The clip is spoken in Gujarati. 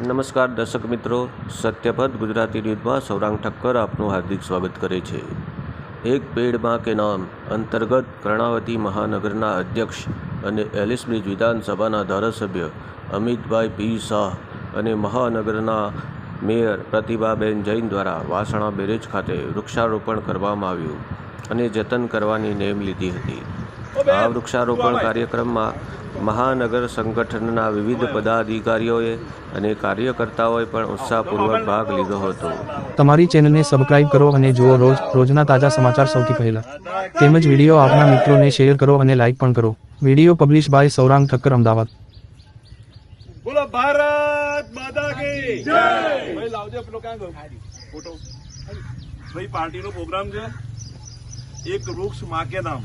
નમસ્કાર દર્શક મિત્રો સત્યપથ ગુજરાતી ન્યૂઝમાં સૌરાંગ ઠક્કર આપનું હાર્દિક સ્વાગત કરે છે. એક પેડમાં કે નામ અંતર્ગત કર્ણાવતી મહાનગરના અધ્યક્ષ અને એલિસ બ્રિજ વિધાનસભાના ધારાસભ્ય અમિતભાઈ પી શાહ અને મહાનગરના મેયર પ્રતિભાબેન જૈન દ્વારા વાસણા બેરેજ ખાતે વૃક્ષારોપણ કરવામાં આવ્યું. અને જતન કરવાની નેમ લીધી હતી. આ વૃક્ષારોપણ કાર્યક્રમમાં મહાનગર સંગઠનના વિવિધ પદાધિકારીઓએ અને કાર્યકર્તાઓએ પણ ઉત્સાહપૂર્વક ભાગ લીધો હતો. તમારી ચેનલને સબસ્ક્રાઇબ કરો અને જુઓ રોજ રોજના તાજા સમાચાર સૌથી પહેલા. તેમજ વીડિયો આપના મિત્રોને શેર કરો અને લાઇક પણ કરો. Video publish by Saurang Thakkar Ahmedabad. બોલો ભારત માતા કી જય! ભાઈ લાવજો પેલો ક્યાં ગયો? ફોટો. ભાઈ પાર્ટીનો પ્રોગ્રામ છે. एक वृक्ष माँ के नाम